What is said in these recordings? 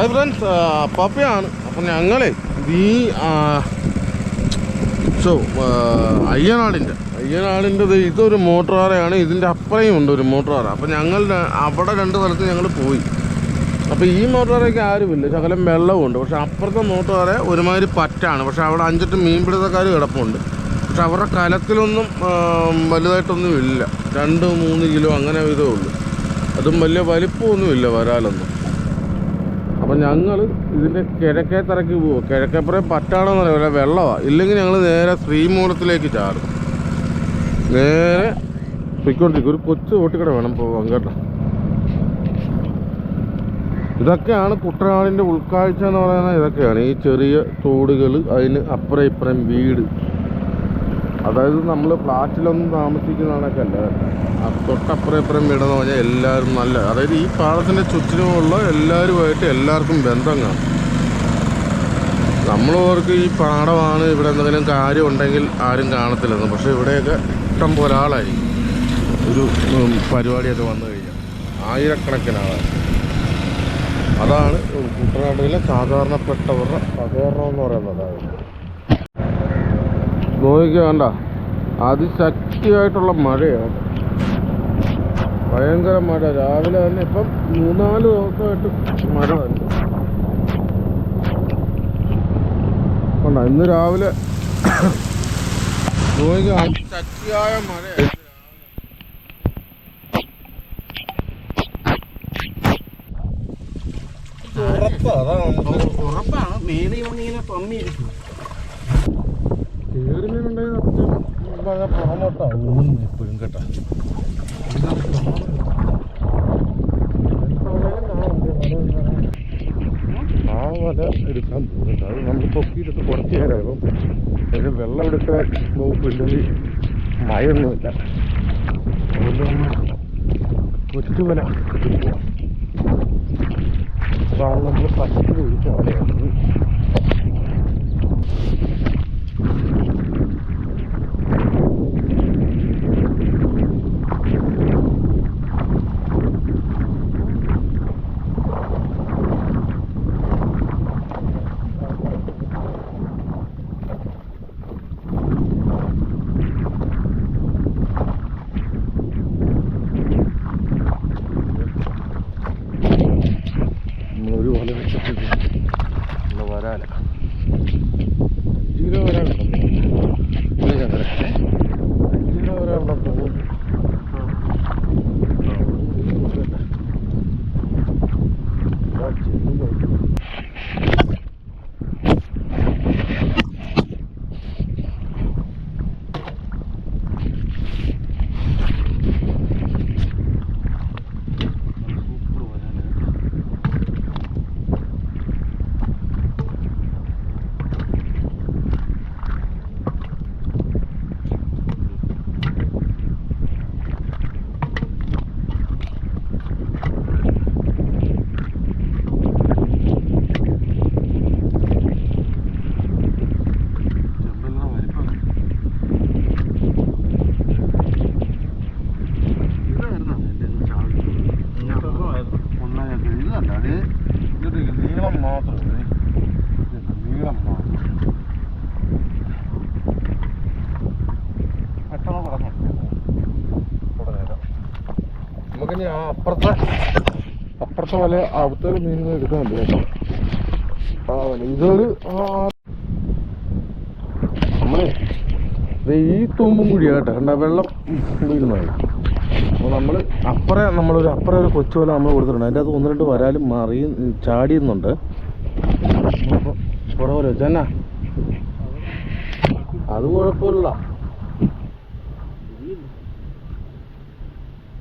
Hi friends പപ്പയാണ്. അപ്പം ഞങ്ങളെ ഈ സോ അയ്യനാടിന്റെ അയ്യനാടിന്റെ ഇതൊരു മോട്ടോറാറയാണ്. ഇതിന്റെ അപ്പുറയും ഉണ്ട് ഒരു മോട്ടോറാറ. അപ്പം ഞങ്ങൾ അവിടെ രണ്ട് സ്ഥലത്ത് ഞങ്ങൾ പോയി. അപ്പോൾ ഈ മോട്ടോറൊക്കെ ആരുമില്ല. ശകലം ഉണ്ട് പക്ഷേ അപ്പുറത്തെ മോട്ടോറെ ഒരുമാതിരി പറ്റാണ്. പക്ഷേ അവിടെ അഞ്ചെട്ട് മീൻപിടുത്തക്കാർ കിടപ്പുണ്ട്. പക്ഷെ അവരുടെ കലത്തിലൊന്നും വലുതായിട്ടൊന്നും ഇല്ല രണ്ട് മൂന്ന് കിലോ അങ്ങനെ ഇതേ ഉള്ളൂ. അതും വലിയ വലിപ്പമൊന്നുമില്ല വരാലൊന്നും. ഞങ്ങൾ ഇതിന്റെ കിഴക്കേ തറയ്ക്ക് പോകും കിഴക്കേപ്പുറം പറ്റാണെന്ന് അറിയില്ല വെള്ളമാണ് ഇല്ലെങ്കിൽ ഞങ്ങൾ നേരെ ശ്രീമൂലത്തിലേക്ക് ചാടും. നേരെ പൊയ്ക്കൊണ്ടിരിക്കും. ഒരു കൊച്ചു ഓട്ടിക്കട വേണം ഇപ്പോൾ കേട്ടോ. ഇതൊക്കെയാണ് കുട്ടനാടിന്റെ ഉൾക്കാഴ്ച എന്ന് പറയുന്നത്. ഇതൊക്കെയാണ് ഈ ചെറിയ തോടുകൾ അതിന് അപ്പുറം ഇപ്പുറം വീട്. അതായത് നമ്മൾ ഫ്ലാറ്റിലൊന്നും താമസിക്കുന്ന കണക്കല്ല തൊട്ടപ്പുറം ഇപ്പുറം വീടെന്ന് പറഞ്ഞാൽ എല്ലാവരും നല്ല അതായത് ഈ പാടത്തിന്റെ ചുറ്റിനുമുള്ള എല്ലാവരുമായിട്ട് എല്ലാവർക്കും ബന്ധം കാണും. നമ്മളവർക്ക് ഈ പാടമാണ് ഇവിടെ എന്തെങ്കിലും കാര്യം ഉണ്ടെങ്കിൽ ആരും കാണത്തില്ലെന്ന്. പക്ഷേ ഇവിടെയൊക്കെ ഇഷ്ടം പോലെ ആളായിരിക്കും ഒരു പരിപാടിയൊക്കെ വന്നു കഴിഞ്ഞാൽ. ആയിരക്കണക്കിന് അതാണ് കുട്ടനാട്ടിലെ സാധാരണപ്പെട്ടവരുടെ സഹകരണം എന്ന് പറയുന്നത്. അതാണ് നോക്കിക്കുക വേണ്ട. അതിശക്തിയായിട്ടുള്ള മഴയാണ്. ഭയങ്കര മഴ. രാവിലെ തന്നെ ഇപ്പം മൂന്നാൽ ദിവസമായിട്ട് മഴ തന്നെ. ഇന്ന് രാവിലെ അതിശക്തിയായ മഴയാണ് ഉറപ്പാണ്. മേലെ പമ്മിയിരിക്കും. പുറമോട്ടാവും എപ്പോഴും കേട്ടോ. ആ വല എടുക്കാൻ പോകുന്നുണ്ട്. അത് നമ്മൾ പൊക്കിയിട്ടിട്ട് കുറച്ച് നേരമാകും അതിന് വെള്ളം എടുക്കാൻ നോക്കില്ലെങ്കിൽ മഴയൊന്നുമില്ല. കൊച്ചു വല അതാണ് നമ്മൾ പറ്റി ഒഴിച്ച വലയാണ്. അപ്പുറത്തെ വല അവിടുത്തെ മീനുകൾ എടുക്കുന്നുണ്ട് കേട്ടോ. ആ ഇതൊരു നമ്മളെ ഈ തൂമ്പും കൂടിയാ കേട്ടോ. കണ്ട വെള്ളം വീഴുന്നതല്ല അപ്പോൾ നമ്മൾ അപ്പുറേ നമ്മളൊരു അപ്പുറേ ഒരു കൊച്ചു പോലെ നമ്മൾ കൊടുത്തിട്ടുണ്ട്. അതിന്റെ അത് ഒന്ന് രണ്ട് വരാലും മാറി ചാടിയുന്നുണ്ട് അപ്പോൾ കുറവല്ലോ വെച്ചാ. അത് കുഴപ്പമില്ല.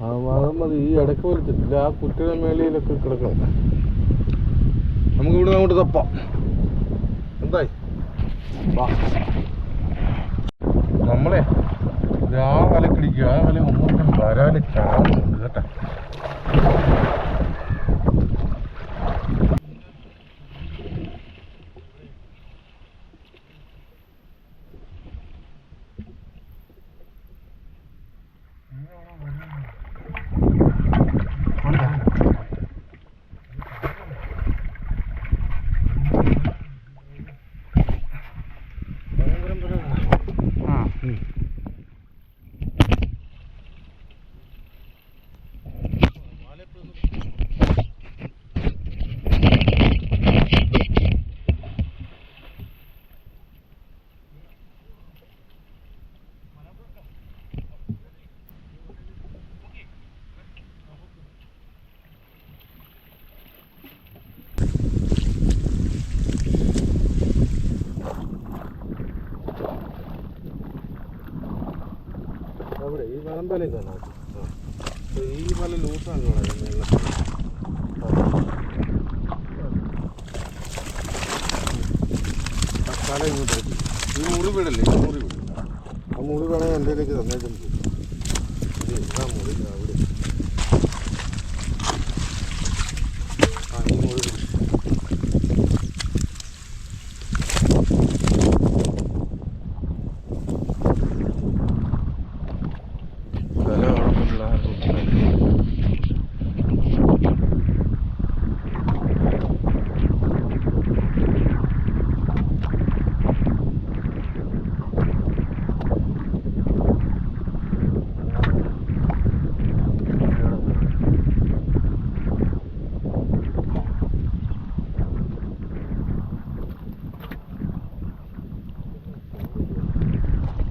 മതി ഈ ഇടയ്ക്ക് വലിച്ചിട്ടില്ല ആ കുറ്റിയുടെ മേളിയിലൊക്കെ കിടക്കണം നമുക്ക് ഇവിടെ അങ്ങോട്ട് തപ്പാം എന്തായി വാ നമ്മളെ ആ വല പിടിക്കുക ആ വല ഒന്നും വരാൻ ചാടുന്നുണ്ട് കേട്ടോ വലയും തന്നെ ഈ വല ലൂസാണ് തല ഇങ്ങോട്ട് വെച്ച്. ഈ മുറി വിടല്ലേ ഈ മുറി വിടും ആ മുറി വേണമെങ്കിൽ എന്റെ ഇതിലേക്ക് തന്നേക്കും ഇതാ മുറി ഇതാ അവിടെ ആ ഈ മുറി വിട്. തല കുഴപ്പമില്ല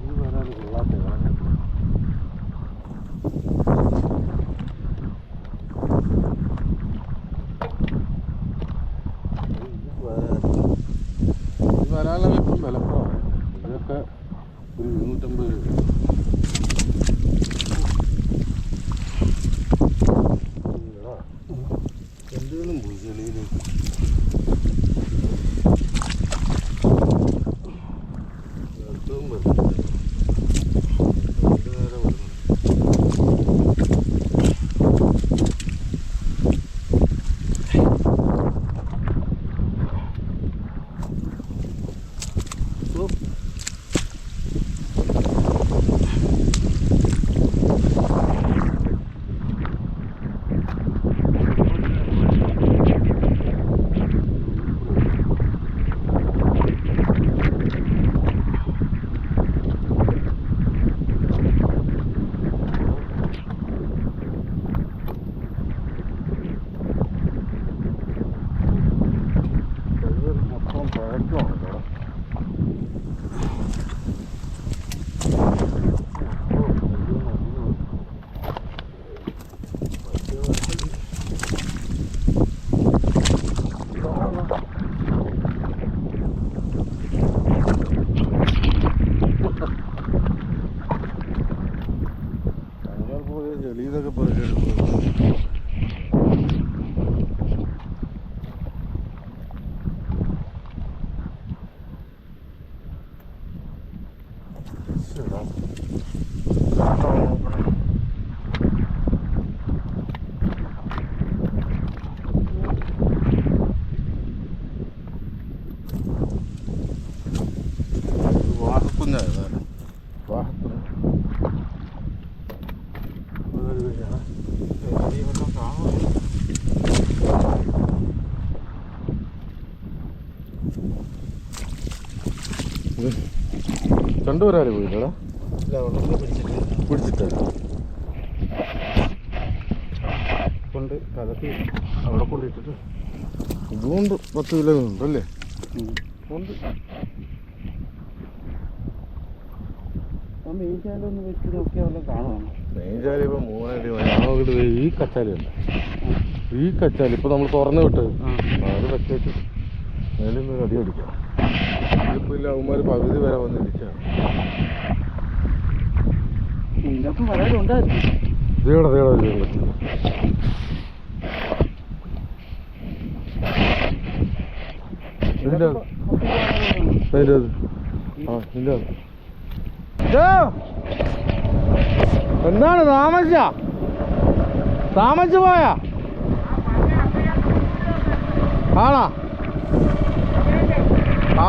ഈ വരാത് കൊള്ളാത്ത കളഞ്ഞു ഇത് വരാനുള്ള ഇപ്പം വിലക്കുറവാണ് ഇതൊക്കെ ഒരു Все. കണ്ടുവരാറ് പോയില്ലടാ പിടിച്ചിട്ട്. കൊണ്ട് കലക്കി അവിടെ കൊണ്ടിട്ടിട്ട് ഇതുകൊണ്ട് പത്ത് കിലോ ഉണ്ടല്ലേ ഉണ്ട് ഒന്ന് ഈ വെച്ച് നോക്കിയാൽ വല്ലതും ഇപ്പം ദേ ഈ കച്ചാലി ഉണ്ട് ഈ കച്ചാലി ഇപ്പം നമ്മൾ തുറന്നു വിട്ടത്. അത് വെച്ചേച്ച് മേലിൽ നിന്ന് അടി അടിക്കാം ഇതിപ്പോൾ ഇല്ല അവന്മാർ പകുതി വരെ വന്ന് ഇടിച്ചാണ് ഇതിനൊക്കെ വരാനുണ്ടായിരുന്നു ഇതേടെ ഇതേടെ ഒരു വെള്ളം. ഇതിന്റെ അത്. അതിന്റെ അത് ആ ഇതിന്റെ അത്. ജോ! എന്താണ് താമസിച്ച താമസിച്ചു പോയാ ആണോ ആ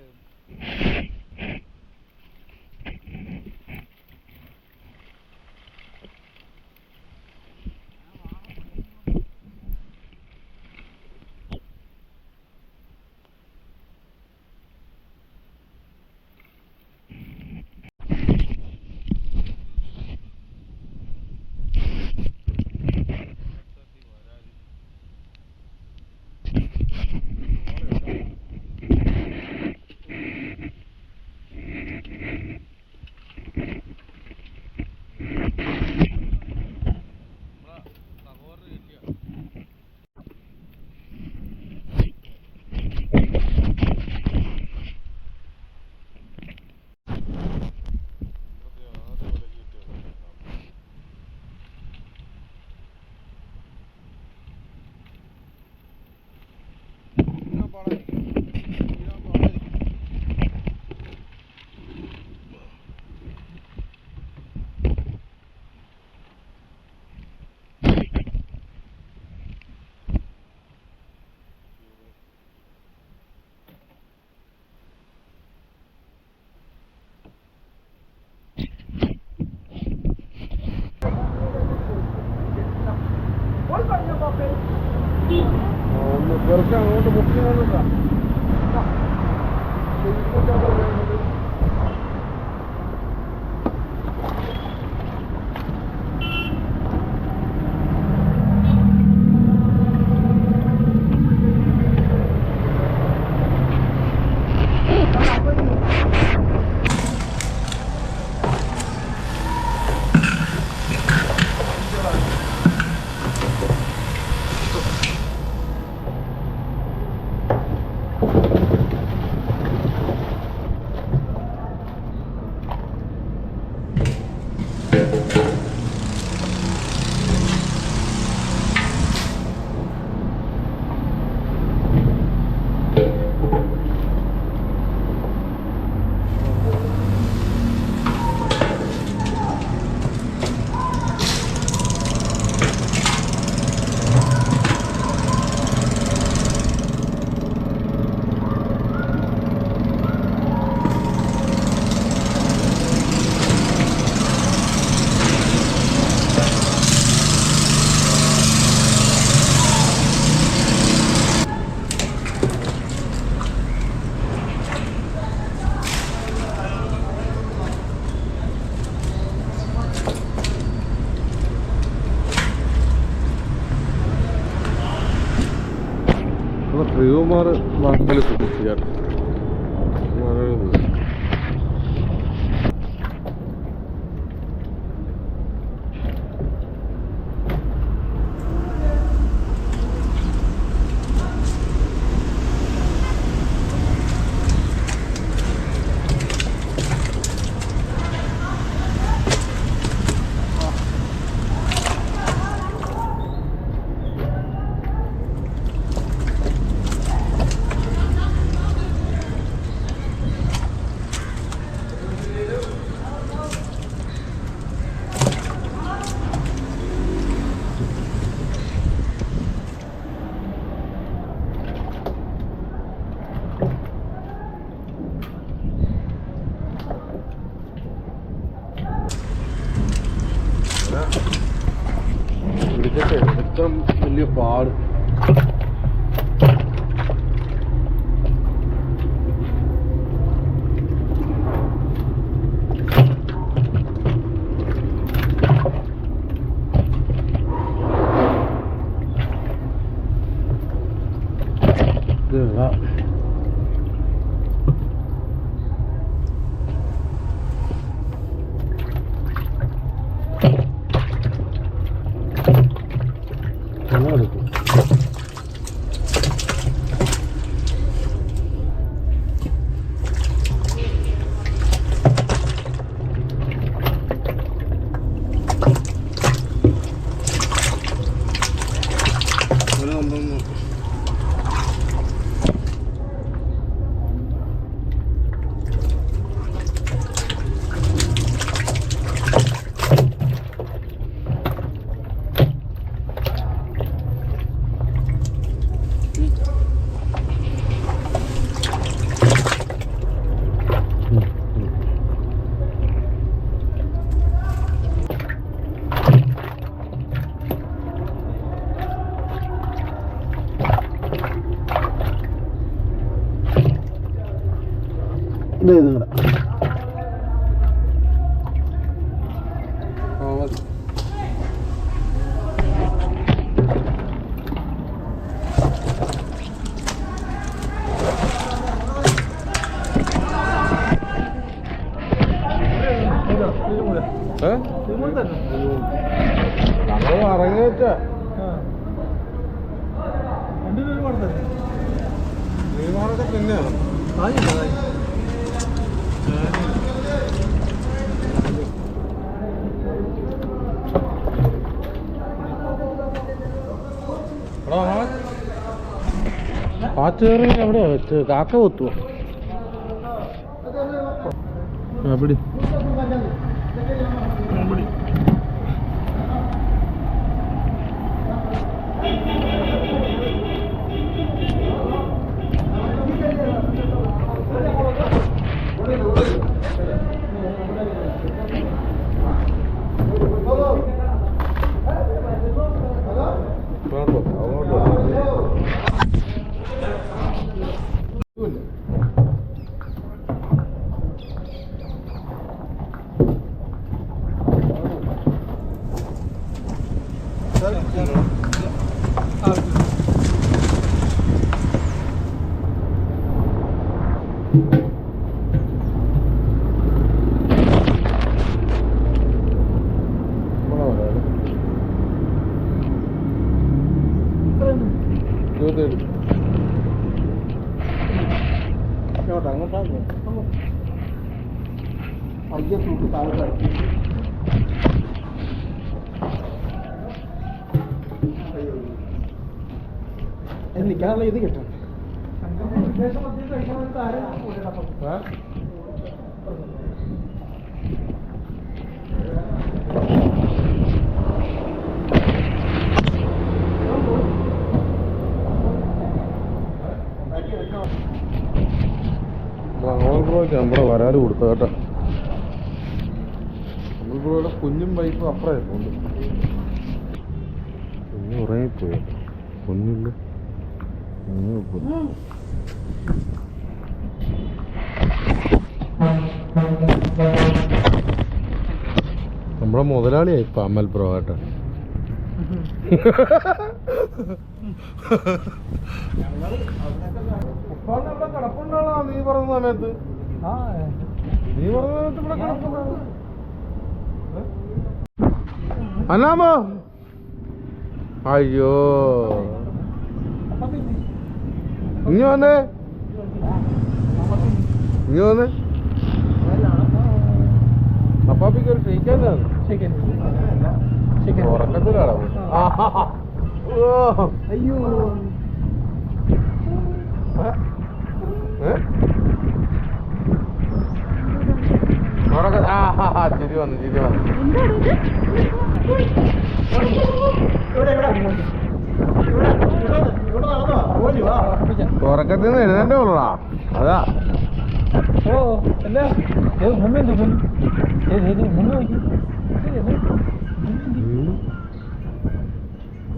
இது じゃあ、ほんと目標なのか。വാക്കൽ ശ്രദ്ധിച്ചാൽ പാച്ചേറി എവിടെയാ? വെച്ചത് കാക്ക കൊത്തുവോ? എവിടെ അങ്ങോട്ടാ അയ്യ തൂക്ക് താഴെ നിൽക്കാനുള്ള കിട്ടണം കിട്ടും നമ്മുടെ വരാൽ കൊടുത്ത കേട്ടോ. ബ്രോയുടെ കുഞ്ഞും വൈഫും അപ്പുറം ഉണ്ട് കുഞ്ഞു ഉറങ്ങിപ്പോയി. കുഞ്ഞില്ല കുഞ്ഞു നമ്മുടെ മുതലാളിയായി ഇപ്പൊ അമ്മൽ ബ്രോ അവിടെ നീ പറഞ്ഞ സമയത്ത്. നീ പറഞ്ഞ സമയത്ത് ഇവിടെ കിടപ്പുണ്ടാളാ അനാമോ അയ്യോ. ഇനി വന്നേ അപ്പാപ്പിക്ക് ഒരു ഉറക്കത്തിലാണ്? ഓ അയ്യോ? ഉറക്ക- ആ, ചിരി വന്നു ചിരി വന്നു. ഉറക്കത്തിൽ നിന്ന് എഴുതേണ്ട ഉള്ളടാ. അതാ. ഓ അല്ല മുമ്പെന്ത്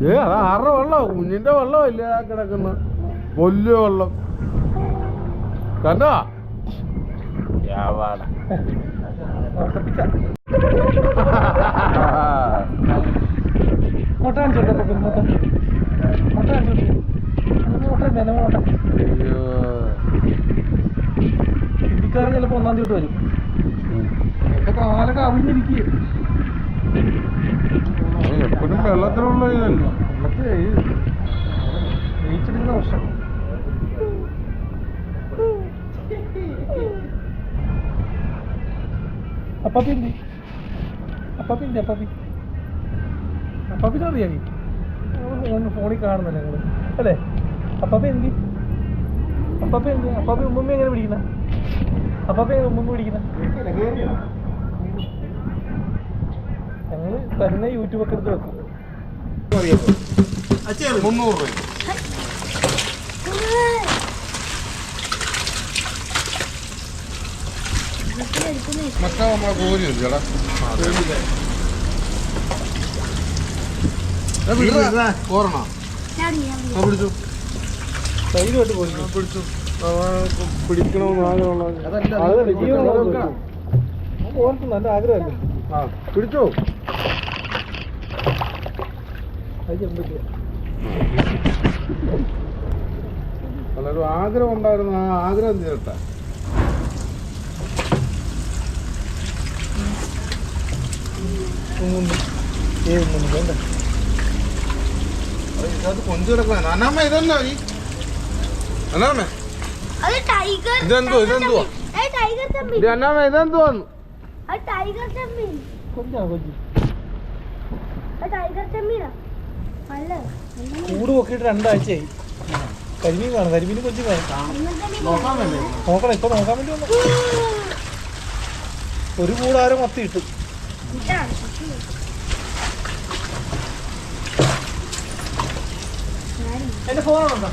ഏ അതാ ആരുടെ വെള്ളം കുഞ്ഞിന്റെ വെള്ളം ഇല്ല കിടക്കുന്ന? വലിയ വെള്ളം. കണ്ടോ? കൊട്ടാൻ മുട്ട എന്നെ പോട്ടെ ചിലപ്പോ ഒന്നാം തീയതി വരും. എന്റെ കാലൊക്കെ അവിഞ്ഞിരിക്കുക എപ്പോഴും വെള്ളത്തിലുള്ള ഇതല്ല? പ്രശ്നം. അപ്പാപ്പി അപ്പാപ്പിന്റെ അപ്പാപ്പി നമ്മൾ ഫോണിൽ കാണുന്നില്ല നിങ്ങൾ അല്ലേ? അപ്പാപ്പി എന്തി? അപ്പപ്പ എന്തി? അപ്പപ്പ ഉമ്മമ്മ എങ്ങനെ പിടിക്കുന്ന അപ്പപ്പ എങ്ങനെ ഉമ്മമ്മ പിടിക്കുന്ന ഞങ്ങൾ തന്നെ യൂട്യൂബ് ഒക്കെ എടുത്ത് വെക്കും. മുന്നൂറ് നമ്മളെ കോരി ചേട്ടാ കോരണോ ആ പിടിച്ചു. ധൈര്യമായിട്ട് പോയി. പിടിച്ചു. പിടിക്കണമെന്ന് ആഗ്രഹമുള്ള ഓർക്ക് നല്ല ആഗ്രഹമല്ലേ? ആ പിടിച്ചോ. നല്ലൊരു ആഗ്രഹം ഉണ്ടായിരുന്നു. ആ ആഗ്രഹം തീരട്ടെ. ഏത് ഒന്നും വേണ്ട. ഇതിനകത്ത് കൊഞ്ചു കിടക്കുന്ന അന്നാമ്മ ഇതന്നെ ഈ അന്നാമ്മ അത് ടൈഗർ ഇതെന്തോ, ടൈഗർ ചെമ്മീൻ ഇത് അന്നാമ്മ ഇതെന്തുവാന്ന് അത് ടൈഗർ കൊഞ്ചാ കൊഞ്ച്. ചൂട് പൊക്കിയിട്ട് രണ്ടാഴ്ചയായി. കരിമീൻ കാണും കരിമീൻ കൊച്ചു കാണും. നോക്കണം ഇപ്പൊ നോക്കാൻ വേണ്ടി വന്നു ഒരു കൂടാരം മത്തി ഇട്ടു എന്റെ ഫോണുണ്ടോ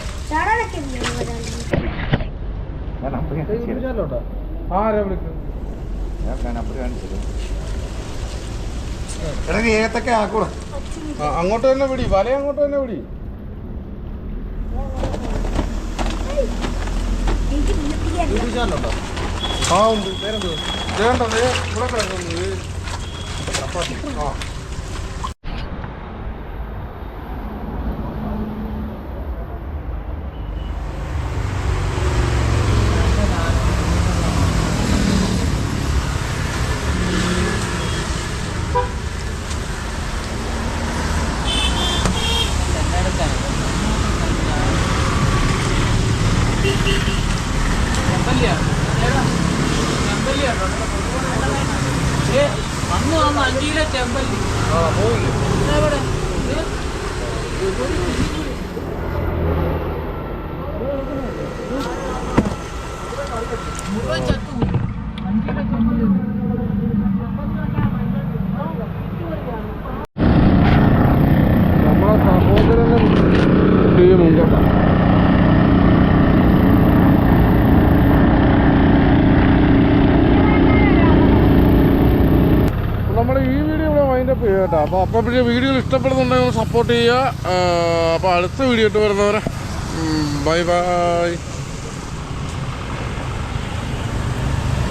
ആരാ വിളിക്കുന്നത് ഏത്തൊക്കെ ആക്കൂടാ ആ, അങ്ങോട്ട് തന്നെ വിടി വല അങ്ങോട്ട് തന്നെ വിടി. ആ ഉണ്ട്. വേണ്ട ദേ, ഇവിടെ കിടക്കുന്നു ഇത് നമ്മളെ സഹോദരനും ടീമും കേട്ടോ നമ്മുടെ ഈ വീഡിയോ ഇവിടെ ചെയ്യുക കേട്ടോ അപ്പോൾ അപ്പോൾ പിന്നെ വീഡിയോ ഇഷ്ടപ്പെടുന്നുണ്ടെങ്കിൽ സപ്പോർട്ട് ചെയ്യുക. അപ്പോൾ അടുത്ത വീഡിയോ ഇട്ട് വരുന്നവരെ ബൈ ബൈ